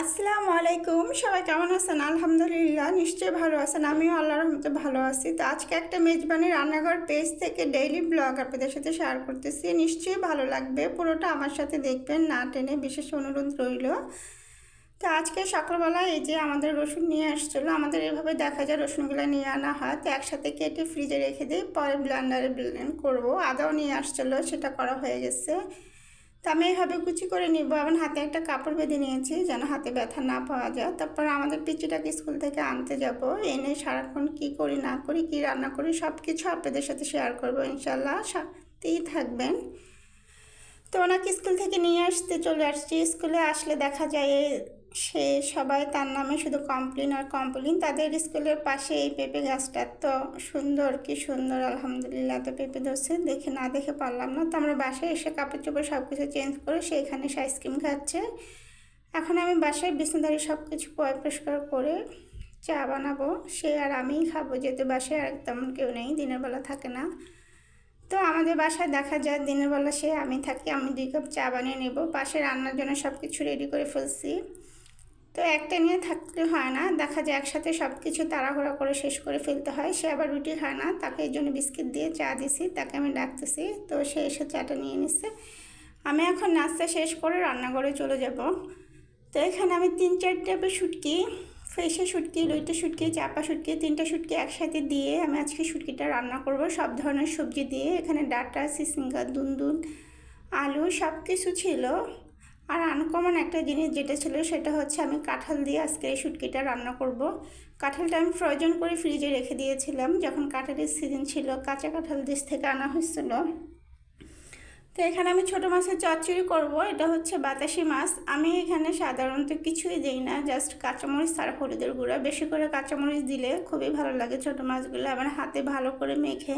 আসসালামু আলাইকুম। সবাই কেমন আছেন? আলহামদুলিল্লাহ, নিশ্চয়ই ভালো আছেন। আমিও আল্লাহর রহমতে ভালো আছি। তো আজকে একটা মেজবানি রান্নাঘর পেজ থেকে ডেইলি ব্লগ আপনাদের সাথে শেয়ার করতেছি। নিশ্চয়ই ভালো লাগবে। পুরোটা আমার সাথে দেখবেন, না টেনে বিশেষ অনুরোধ রইল। তো আজকে সকালবেলা এই যে আমাদের রসুন নিয়ে আসছিল, আমাদের এভাবে দেখা যায় রসুনগুলো নিয়ে আনা হয়। তো একসাথে কেটে ফ্রিজে রেখে দিই, পরে ব্লেন্ডারে ব্লেন্ড করব। আদাও নিয়ে আসছিল, সেটা করা হয়ে গেছে। তো আমি এইভাবে কুচি করে নিব। এবং হাতে একটা কাপড় বেঁধে নিয়েছি যেন হাতে ব্যথা না পাওয়া যায়। তারপর আমাদের পিচিটাকে স্কুল থেকে আনতে যাব। এনে সারাক্ষণ কি করি, না করি, কি রান্না করি সব কিছু আপনাদের সাথে শেয়ার করব ইনশাল্লাহ সাথেই থাকবেন। তো ওনাকে স্কুল থেকে নিয়ে আসতে চলে আসছি। স্কুলে আসলে দেখা যায় সে সবাই তার নামে শুধু কমপ্লেন আর কমপ্লেন তাদের স্কুলের পাশে এই পেঁপে গাছটা তো সুন্দর, কি সুন্দর, আলহামদুলিল্লাহ। তো পেঁপে ধরছে, দেখে না দেখে পারলাম না। তো আমরা বাসায় এসে কাপড় চোপড় সব কিছু চেঞ্জ করে সে এখানে সে আইসক্রিম খাচ্ছে। এখন আমি বাসায় বিছনাদারি সব কিছু পয় পরিষ্কার করে চা বানাবো। সে আর আমিই খাব, যেহেতু বাসায় আর তেমন কেউ নেই, দিনের বেলা থাকে না। তো আমাদের বাসায় দেখা যায়, দিনের বেলা সে আমি থাকি, আমি দুই কাপ চা বানিয়ে নেব। পাশে রান্নার জন্য সব কিছু রেডি করে ফেলছি। তো একটা নিয়ে থাকতে হয় না। দেখা যায় একসাথে সব কিছু তাড়াহুড়া করে শেষ করে ফেলতে হয়। সে আবার রুটি খায় না। তাকে এই জন্য বিস্কিট দিয়ে চা দিছি, তাকে আমি ডাকতেছি। তো সে এসে চাটা নিয়ে নিচ্ছে আমি এখন নাস্তা শেষ করে রান্নাঘরে চলে যাব। তো এখানে আমি তিন চার টাইপের শুটকি, ফ্রেশে শুটকি লইটা শুটকি, চাপা শুটকি, তিনটা শুটকি একসাথে দিয়ে আমি আজকে শুটকিটা রান্না করব। সব ধরনের সবজি দিয়ে। এখানে ডাটা, সিসিঙ্গা, দুন্দুন, আলু সব কিছু ছিল। আর আনকমন একটা জিনিস যেটা ছিল সেটা হচ্ছে আমি কাঁঠাল দিয়ে আজকে এই শুটকিটা রান্না করব। কাঁঠালটা আমি প্রয়োজন করে ফ্রিজে রেখে দিয়েছিলাম, যখন কাঁঠালের সিজন ছিল, কাঁচা কাঁঠাল দেশ থেকে আনা হয়েছিল। তো এখানে আমি ছোটো মাছের চচ্চড়ি করব, এটা হচ্ছে বাতাসি মাছ। আমি এখানে সাধারণত কিছুই দিই না জাস্ট কাঁচামরিচ, আর হলুদের গুঁড়া। বেশি করে কাঁচামরিচ দিলে খুবই ভালো লাগে ছোটো মাছগুলো। আবার হাতে ভালো করে মেখে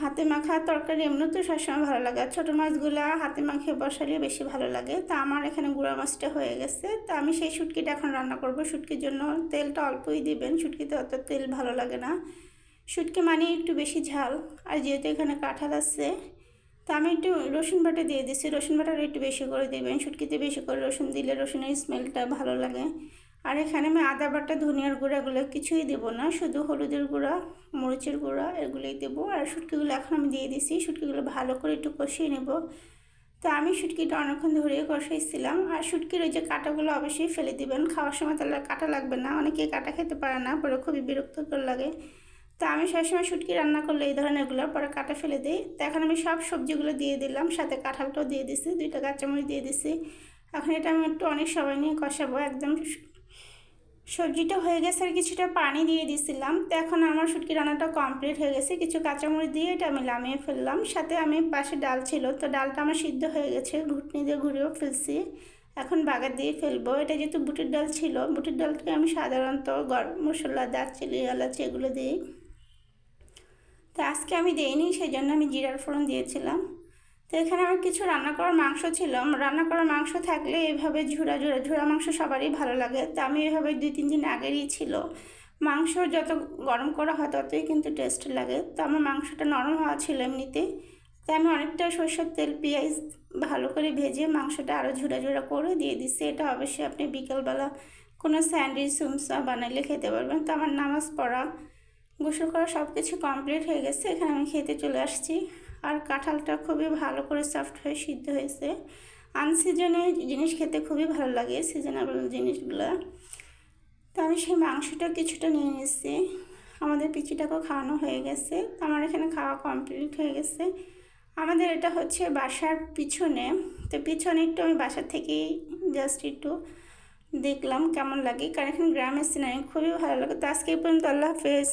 হাতে মাখা তরকারি এমনি তো সবসময় ভালো লাগে। আর ছোটো মাছগুলো হাতে মাখে বসালে বেশি ভালো লাগে। তা আমার এখানে গুঁড়া মাছটা হয়ে গেছে। তা আমি সেই শুটকিটা এখন রান্না করব। শুটকির জন্য তেলটা অল্পই দিবেন। শুটকিতে অত তেল ভালো লাগে না। শুটকি মানে একটু বেশি ঝাল। আর যেহেতু এখানে কাঁঠাল আছে, তা আমি একটু রসুন বাটা দিয়ে দিচ্ছি রসুন বাটাটা একটু বেশি করে দেবেন। শুটকিতে বেশি করে রসুন দিলে রসুনের স্মেলটা ভালো লাগে। আর এখানে আমি আদা বাটা, ধনিয়ার গুঁড়াগুলো কিছুই দেবো না। শুধু হলুদের গুঁড়া, মরিচের গুঁড়া এগুলোই দেবো। আর শুটকিগুলো এখন আমি দিয়ে দিছি। শুটকিগুলো ভালো করে একটু কষিয়ে নেব। তো আমি শুটকিটা অনেকক্ষণ ধরেই কষাইছিলাম। আর শুটকির ওই যে কাঁটাগুলো অবশ্যই ফেলে দিবেন। খাওয়ার সময় তাহলে কাঁটা লাগবে না। অনেকে কাঁটা খেতে পারে না, পরে খুবই বিরক্তকর লাগে। তো আমি সবসময় শুটকি রান্না করলে এই ধরনেরগুলো পরে কাঁটা ফেলে দিই। তো এখন আমি সব সবজিগুলো দিয়ে দিলাম। সাথে কাঁঠালটাও দিয়ে দিছি। দুইটা কাঁচামরিচ দিয়ে দিছি। এখন এটা আমি একটু অনেক সময় নিয়ে কষাবো। একদম সবজিটা হয়ে গেছে আর কিছুটা পানি দিয়ে দিছিলাম। তো এখন আমার শুটকি রান্নাটা কমপ্লিট হয়ে গেছে। কিছু কাঁচামরিচ দিয়ে এটা আমি লামিয়ে ফেললাম। সাথে আমি পাশে ডাল ছিল। তো ডালটা আমার সিদ্ধ হয়ে গেছে। ঘুটনি দিয়ে ঘুরেও ফেলছি। এখন বাগার দিয়ে ফেলব। এটা যেহেতু বুটের ডাল ছিল, বুটের ডালটাকে আমি সাধারণত গরম মশলা, দারচিনি, এলাচি এগুলো দিই। তো আজকে আমি দিইনি সেই জন্য আমি জিরার ফোড়ন দিয়েছিলাম। তো এখানে আমার কিছু রান্না করার মাংস ছিল। রান্না করার মাংস থাকলে এইভাবে ঝুড়া ঝুড়া ঝুড়া মাংস সবারই ভালো লাগে। তো আমি এভাবে দুই, তিন দিন আগেরই ছিল। মাংস যত গরম করা হয় ততই কিন্তু টেস্ট লাগে। তো আমার মাংসটা নরম হওয়া ছিল এমনিতে। তো আমি অনেকটা সরষের তেল, পেঁয়াজ ভালো করে ভেজে মাংসটা আরও ঝুড়া ঝুড়া করে দিয়ে দিচ্ছি। এটা অবশ্যই আপনি বিকেলবেলা কোনো স্যান্ডউইচ সুমসা বানাইলে খেতে পারবেন। তো আমার নামাজ পড়া, গোসল করা সব কিছু কমপ্লিট হয়ে গেছে। এখানে আমি খেতে চলে আসছি। আর কাঁঠালটা খুবই ভালো করে সফট হয়ে সিদ্ধ হয়েছে। আনসিজনে জিনিস খেতে খুবই ভালো লাগে সিজনেবল জিনিসগুলো। তো আমি সেই মাংসটা কিছুটা নিয়ে নিচ্ছি আমাদের পিচিটাকেও খাওয়ানো হয়ে গেছে। আমার এখানে খাওয়া কমপ্লিট হয়ে গেছে। আমাদের এটা হচ্ছে বাসার পিছনে। তো পিছনে একটু আমি বাসার থেকেই জাস্ট একটু দেখলাম কেমন লাগে। কারণ এখানে গ্রামের সিনারি খুবই ভালো লাগে। তো আজকে পর্যন্ত আল্লাহ হাফেজ।